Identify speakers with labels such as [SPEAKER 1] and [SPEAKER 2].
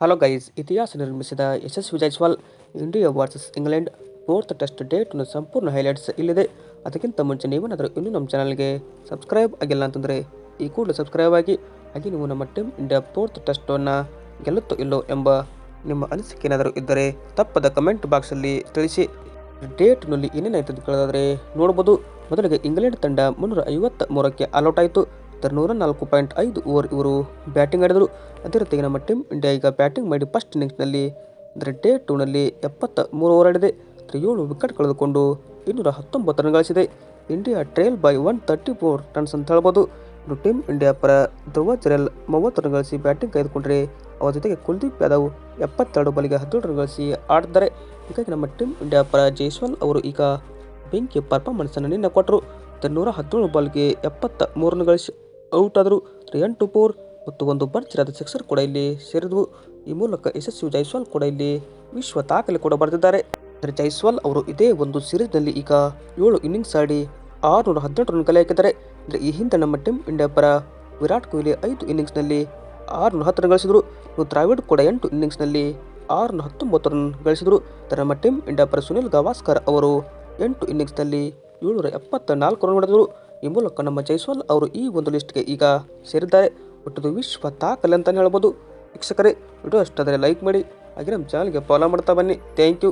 [SPEAKER 1] Hello guys ಇತಿಹಾಸ ನಿರ್ಮಿಸಿದ Yashasvi Jaiswal India versus England fourth test ಡೇಟ್ನ ಸಂಪೂರ್ಣ ಹೈಲೈಟ್ಸ್ ಇಲ್ಲಿದೆ. ಅದಕ್ಕಿಂತ ಮುಂಚೆ ನೀವೇನಾದರೂ ಇನ್ನೂ ನಮ್ಮ ಚಾನಲ್ಗೆ ಸಬ್ಸ್ಕ್ರೈಬ್ ಆಗಿಲ್ಲ ಅಂತಂದರೆ, ಈ ಕೂಡಲೇ ಸಬ್ಸ್ಕ್ರೈಬ್ ಆಗಿ, ಹಾಗೆ ನೀವು ನಮ್ಮ ಟೀಮ್ ಇಂಡಿಯಾ ಫೋರ್ತ್ ಟೆಸ್ಟನ್ನು ಗೆಲ್ಲುತ್ತೋ ಇಲ್ಲೋ ಎಂಬ ನಿಮ್ಮ ಅನಿಸಿಕೆ ಏನಾದರೂ ಇದ್ದರೆ ತಪ್ಪದ ಕಮೆಂಟ್ ಬಾಕ್ಸಲ್ಲಿ ತಿಳಿಸಿ. ಡೇಟ್ನಲ್ಲಿ ಏನೇನಾಯ್ತು ಅಂತ ಕೇಳೋದಾದರೆ, ನೋಡ್ಬೋದು. ಮೊದಲಿಗೆ ಇಂಗ್ಲೆಂಡ್ ತಂಡ ಮುನ್ನೂರ ಐವತ್ತ ಮೂರಕ್ಕೆ ಆಲ್ಔಟ್ ಆಯಿತು. ನೂರ ನಾಲ್ಕು ಪಾಯಿಂಟ್ ಐದು ಓವರ್ ಇವರು ಬ್ಯಾಟಿಂಗ್ ಆಡಿದರು ಅದೇ ರೀತಿಯಾಗಿ ನಮ್ಮ ಟೀಮ್ ಇಂಡಿಯಾ ಈಗ ಬ್ಯಾಟಿಂಗ್ ಮಾಡಿ ಫಸ್ಟ್ ಇನ್ನಿಂಗ್ಸ್ನಲ್ಲಿ ಅಂದರೆ ಡೇ ಟೂನಲ್ಲಿ ಎಪ್ಪತ್ತ ಮೂರು ಓವರ್ ಆಡಿದೆ ಏಳು ವಿಕೆಟ್ ಕಳೆದುಕೊಂಡು ಇನ್ನೂರ ಹತ್ತೊಂಬತ್ತು ರನ್ ಗಳಿಸಿದೆ India trail by one thirty four runs ಅಂತ ಹೇಳ್ಬೋದು ಇನ್ನು ಟೀಮ್ ಇಂಡಿಯಾ ಪರ ಧ್ರುವ ಜರೆಲ್ ಮೂವತ್ತು ರನ್ ಗಳಿಸಿ ಬ್ಯಾಟಿಂಗ್ ಕಾಯ್ದುಕೊಂಡ್ರೆ ಅವರ ಜೊತೆಗೆ ಕುಲ್ದೀಪ್ ಯಾದವ್ ಎಪ್ಪತ್ತೆರಡು ಬಲಿಗೆ ಹದಿನೇಳು ರನ್ ಗಳಿಸಿ ಆಡಿದ್ದಾರೆ ಹೀಗಾಗಿ ನಮ್ಮ ಟೀಮ್ ಇಂಡಿಯಾ ಪರ ಜೈಸ್ವಾಲ್ ಅವರು ಈಗ ಬೆಂಕಿ ಪರ್ಫಾರ್ಮೆನ್ಸನ್ನು ನಿನ್ನೆ ಕೊಟ್ಟರು ನೂರ ಹದಿನೇಳು ಬಾಲ್ಗೆ ಎಪ್ಪತ್ತ ಮೂರನ್ನು ರನ್ ಗಳಿಸಿ ಔಟ್ ಆದರು ರಿಯನ್ ಫೋರ್ ಮತ್ತು ಒಂದು ಭರ್ಜರಿಯಾದ ಸಿಕ್ಸರ್ ಕೂಡ ಇಲ್ಲಿ ಸೇರಿದವು. ಈ ಮೂಲಕ ಯಶಸ್ವಿ ಜೈಸ್ವಾಲ್ ಕೂಡ ಇಲ್ಲಿ ವಿಶ್ವ ದಾಖಲೆ ಕೂಡ ಬರೆದಿದ್ದಾರೆ. ಜೈಸ್ವಾಲ್ ಅವರು ಇದೇ ಒಂದು ಸೀರೀಸ್ನಲ್ಲಿ ಈಗ ಏಳು ಇನ್ನಿಂಗ್ಸ್ ಆಡಿ ಆರುನೂರ ಹದಿನೆಂಟು ರನ್ ಕಲೆ ಹಾಕಿದ್ದಾರೆ. ಅಂದರೆ ಈ ಹಿಂದೆ ನಮ್ಮ ಟೀಮ್ ಇಂಡಿಯಾ ಪರ ವಿರಾಟ್ ಕೊಹ್ಲಿ ಐದು ಇನ್ನಿಂಗ್ಸ್ನಲ್ಲಿ ಆರುನೂರ ಹತ್ತು ರನ್ ಗಳಿಸಿದರು. ಮತ್ತು ದ್ರಾವಿಡ್ ಕೂಡ ಎಂಟು ಇನ್ನಿಂಗ್ಸ್ನಲ್ಲಿ ಆರುನೂರ ಹತ್ತೊಂಬತ್ತು ರನ್ ಗಳಿಸಿದರು. ನಮ್ಮ ಟೀಮ್ ಇಂಡಿಯಾ ಪರ ಸುನಿಲ್ ಗವಾಸ್ಕರ್ ಅವರು ಎಂಟು ಇನ್ನಿಂಗ್ಸ್ನಲ್ಲಿ ಏಳ್ನೂರ ಎಪ್ಪತ್ತ ನಾಲ್ಕು ರನ್ ಹೊಡೆದರು. ಈ ಮೂಲಕ ನಮ್ಮ ಜೈಸ್ವಾಲ್ ಅವರು ಈ ಒಂದು ಲಿಸ್ಟ್ಗೆ ಈಗ ಸೇರಿದ್ದಾರೆ. ಒಟ್ಟದು ವಿಶ್ವ ದಾಖಲೆ ಅಂತಲೇ ಹೇಳ್ಬೋದು. ವೀಕ್ಷಕರೇ, ವಿಡಿಯೋ ಇಷ್ಟಾದರೆ ಲೈಕ್ ಮಾಡಿ, ಹಾಗೆ ನಮ್ಮ ಚಾನಲ್ಗೆ ಫಾಲೋ ಮಾಡ್ತಾ ಬನ್ನಿ. Thank you